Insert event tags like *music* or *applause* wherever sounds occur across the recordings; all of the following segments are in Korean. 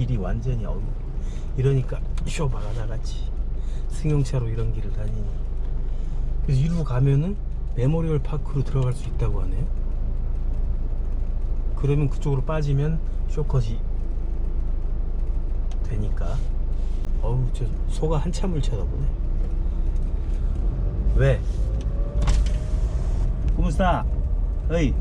길이 완전히 어우 이러니까 쇼바가 나갔지 승용차로 이런 길을 다니니. 그래서 이리로 가면은 메모리얼 파크로 들어갈 수 있다고 하네요 그러면 그쪽으로 빠지면 쇼컷이 되니까. 어우 저 소가 한참을 쳐다보네. 왜? 구무스타 어이.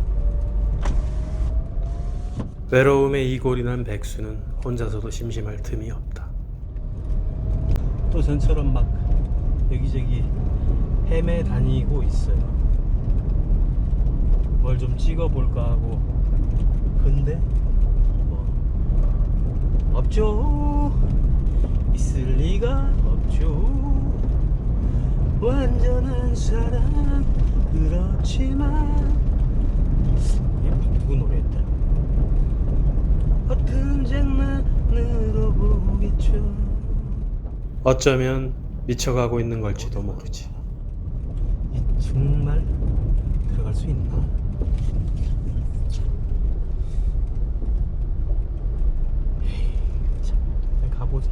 외로움에 이골이 난 백수는 혼자서도 심심할 틈이 없다. 또 전처럼 막 여기저기 헤매 다니고 있어요. 뭘 좀 찍어볼까 하고. 근데 뭐 없죠. 있을 리가 없죠. 완전한 사랑 그렇지만. 이게 누구 노래였다 어떤 장난으로 보겠죠. 어쩌면 미쳐가고 있는 걸지도 모르지. 이 정말 들어갈 수 있나? 에이, 참, 그냥 가보자.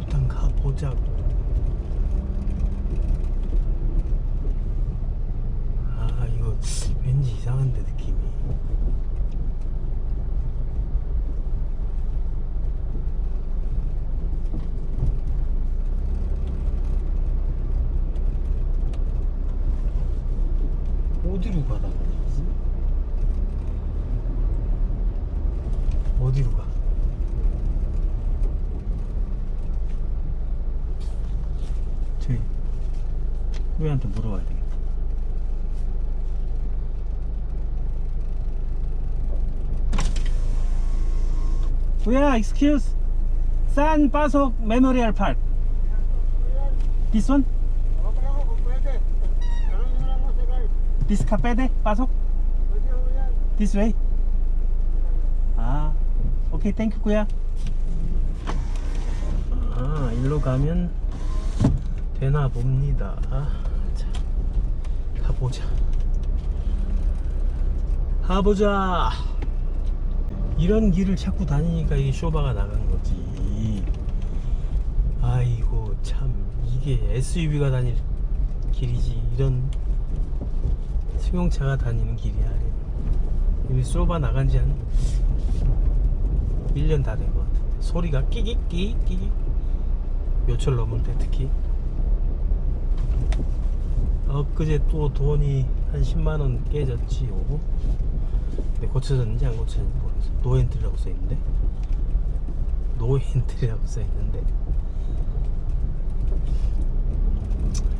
일단 가보자고 아 이거 왠지 이상한데 느낌이. 어디로 가다 어디로 가? 저기 후배한테 물어봐야 되 후야 excuse San Pasok Memorial Park This one? This Capede Pasok? This way? 아 오케이 땡큐 구야 아 일로 가면 되나 봅니다 자 가보자 가보자 이런 길을 자꾸 다니니까 이게 쇼바가 나간 거지. 아이고 참. 이게 SUV가 다닐 길이지. 이런 승용차가 다니는 길이야 이미 쇼바 나간 지 한 1년 다 된 것 같은데. 소리가 끼익 요철 넘을 때 특히. 엊그제 또 돈이 한 10만원 깨졌지 요거. 근데 고쳐졌는지 안 고쳐졌는지 노엔트리라고 써있는데? 노엔트리라고 써있는데?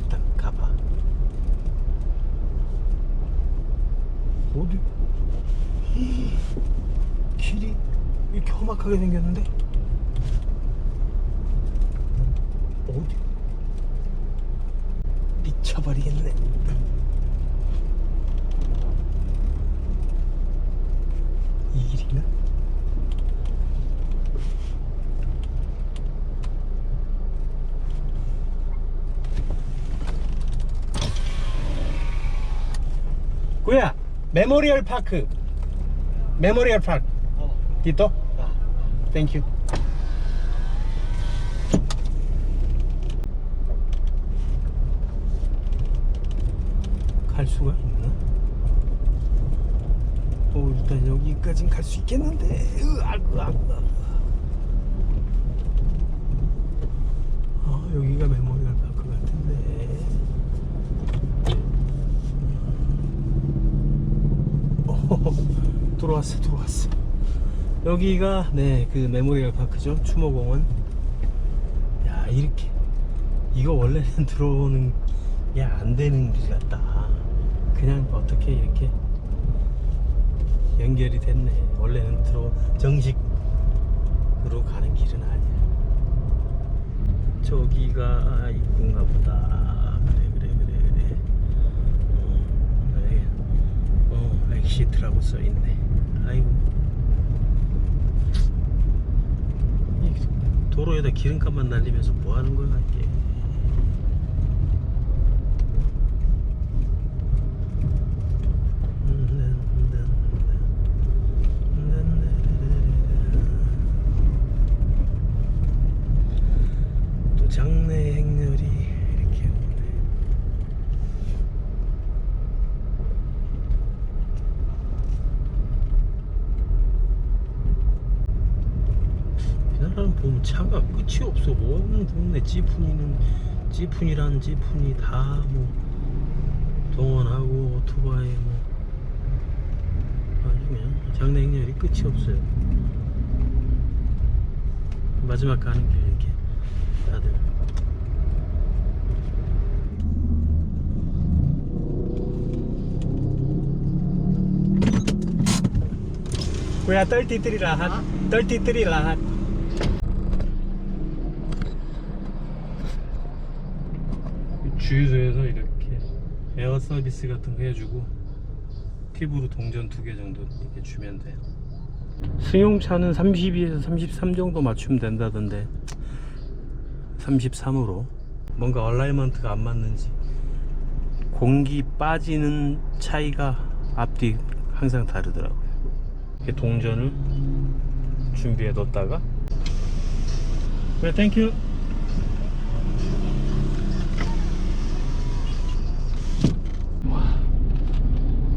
일단 가봐. 어디? 길이 이렇게 험악하게 생겼는데 어디 미쳐버리겠네 이 길인가? 구야? 메모리얼 파크 메모리얼 파크 thank you. 갈 수가 있나? 어 일단 여기까진 갈 수 있겠는데. 으악 으악 아 여기가 메모리얼 파크 같은데 오, 들어왔어 들어왔어. 여기가 네 그 메모리얼 파크죠. 추모공원. 야 이렇게. 이거 원래는 *laughs* 들어오는 게 안 되는 길 같다. 그냥 어떻게 이렇게 연결이 됐네. 원래는 들어 정식으로 가는 길은 아니야. 저기가 입구인가 보다. 그래 그래 그래 그래. 어, 네. 어 엑시트라고 써있네 아이고. 이 도로에다 기름값만 날리면서 뭐 하는 거야 이게 음, 네, 네, 네. 우리나라는 보면 차가 끝이 없어. 온 동네 찌푸니는 찌푸니란 찌푸니 다뭐 동원하고 오토바이 뭐 아주 그냥 장래 행렬이 끝이 없어요. 마지막 가는 길 이렇게 다들 Kuya, 33 lahat. 33 lahat. 주유소에서 이렇게 에어 서비스 같은 거 해주고 팁으로 동전 두 개 정도 이렇게 주면 돼요. 승용차는 32에서 33 정도 맞추면 된다던데 33으로 뭔가 얼라이먼트가 안 맞는지 공기 빠지는 차이가 앞뒤 항상 다르더라고요. 이렇게 동전을 준비해 뒀다가 네, 땡큐.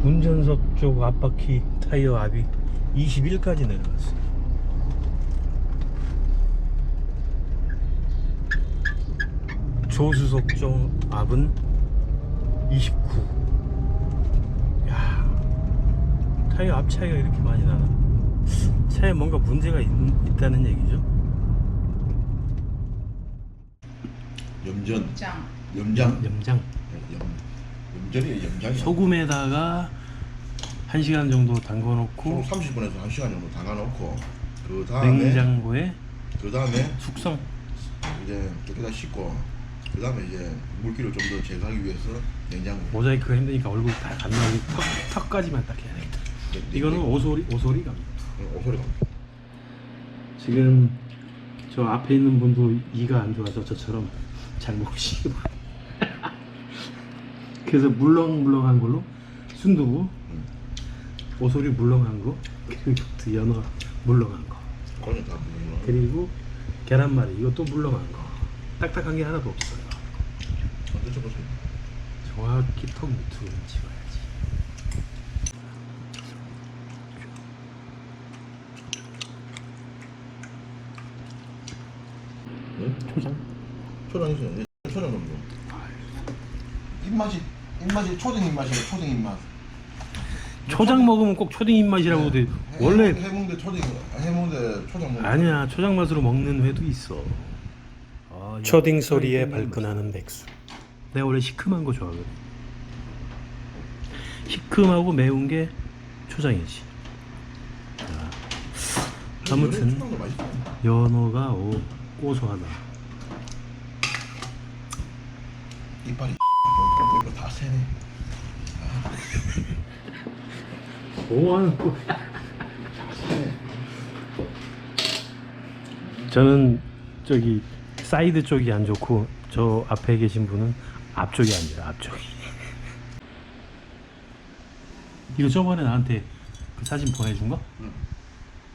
운전석 쪽 앞바퀴 타이어 압이 21까지 내려갔어요. 조수석 쪽 압은 29. 야, 타이어 앞 차이가 이렇게 많이 나나? 차에 뭔가 문제가 있, 있다는 얘기죠. 염전, 짱. 염장, 염장. 염, 염전이 염장이. 소금에다가 1시간 정도 담궈 총 놓고 30분에서 1시간 정도 담가놓고 그 다음에 냉장고에 그 다음에 숙성. 이제 깨끗이 씻고 그 다음에 이제 물기를 좀 더 제거하기 위해서 냉장고. 모자이크가 힘드니까 얼굴 다 감나고 턱, 턱까지만 딱 해야겠다. 이거는 오소리 오소리 갑니다. 오소리 갑니다. 지금 저 앞에 있는 분도 이가 안 좋아서 저처럼 잘 먹으 *laughs* 시고 그래서 물렁물렁한 걸로 순두부 음. 오소리 물렁한 거 그리고 또 연어 물렁한 거 다. 그리고 계란말이 이것도 물렁한 거 딱딱한 게 하나도 없어요 드셔보세요. 정확히 턱 밑으로 집어야지 네? 초장 초장 있어요. 네, 초장 넣는 거. 입맛이 입맛이 초장 입맛이에요. 초장 입맛. 초장 먹으면 꼭 초딩 입맛이라고 돼 원래 해- 해먹는데 초장 해먹는데 초장 먹는. 아니야 초장 맛으로 먹는 회도 있어 초딩 소리에 발끈하는 백수 내가 원래 시큼한 거 좋아하거든 시큼하고 매운 게 초장이지 자, 아무튼 초장도 맛있어. 연어가 오, 고소하다 이빨이 이거 다 새네. 뭐 하는 거야 저는 저기 사이드 쪽이 안 좋고 저 앞에 계신 분은 앞쪽이 안 좋아요 앞쪽이 이거 저번에 나한테 그 사진 보내준 거?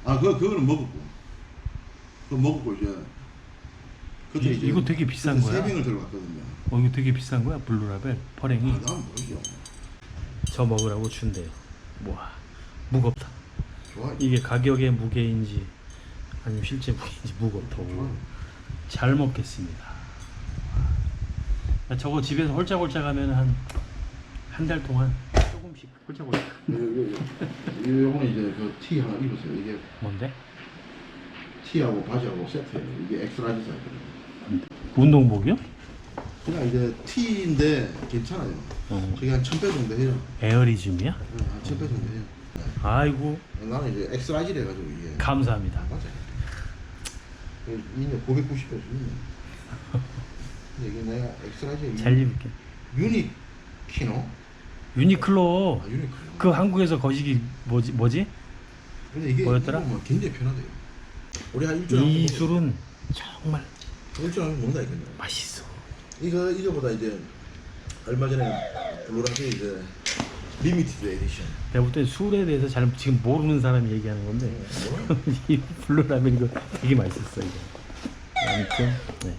아, 그 그거는 먹었고. 그거 먹었고 이제. 그때 이- 이거 되게 비싼 거야. 세 병을 들어갔거든요. 어 이거 되게 비싼 거야 블루라벨 아, 퍼랭이 난 모르죠. 저 먹으라고 준대요 와 무겁다 좋아. 이게 가격의 무게인지 아니면 실제 무게인지 무겁다고 잘 먹겠습니다 와. 저거 집에서 홀짝홀짝 하면 한 한 달 동안 조금씩 홀짝홀짝 요거는 이제 그 티 하나 입었어요. 이게 뭔데? 티하고 바지하고 세트예요. 이게 엑스라지 사이즈거든요. 운동복이요? 그냥 이제 티인데 괜찮아요. 어. 저게 한 1000배 정도 해요. 에어리즘이야? 네, 한 1000배 정도 해요. 아이고 나는 이제 엑스라지래 가지고 이게 감사합니다 맞아요. 990에서 있네. 근데 이게 내가 엑스라지 잘 입을게 유니 키노? 유니클로 아 유니클로. 그 한국에서 거시기 뭐지 뭐지? 근데 이게 뭐였더라? 입으면 굉장히 편하대요. 우리 한 일주일에 이한번 술은 정말 먹- 일주일에 한번 먹는다 이거요. 맛있어 이거 이거보다 이제 얼마 전에 블루라벨 이제 리미티드 에디션. 내가 볼때 술에 대해서 잘 지금 모르는 사람이 얘기하는 건데 뭐야? *laughs* 이 블루라벨 이거 되게 맛있었어 이거 아무튼 네.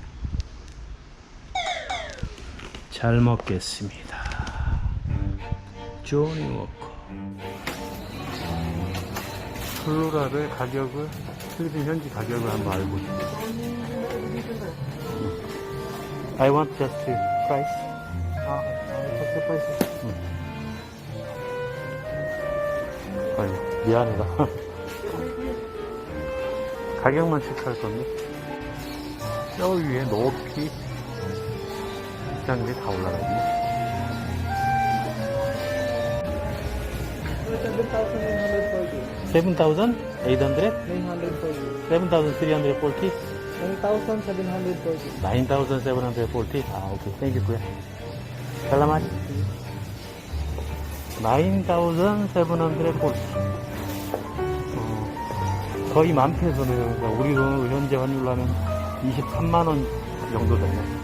잘 먹겠습니다 조니 워커 플로라를 가격을 필리핀 현지 가격을 한번 알고 I want just price हाँ what's the price? 아이고 미안해라 가격만 체크할 건데 뼈 위에 높이 게다 올라가네 7,800 for 7,800? you. 900 for you. 7,340? 9,700 for you. 9,740? 아, 오케이. 구야. 살라마이. 9,740. 어, 거의 만 페소네요. 그러니까 우리 돈으로 현재 환율로 하면 23만원 정도 되네.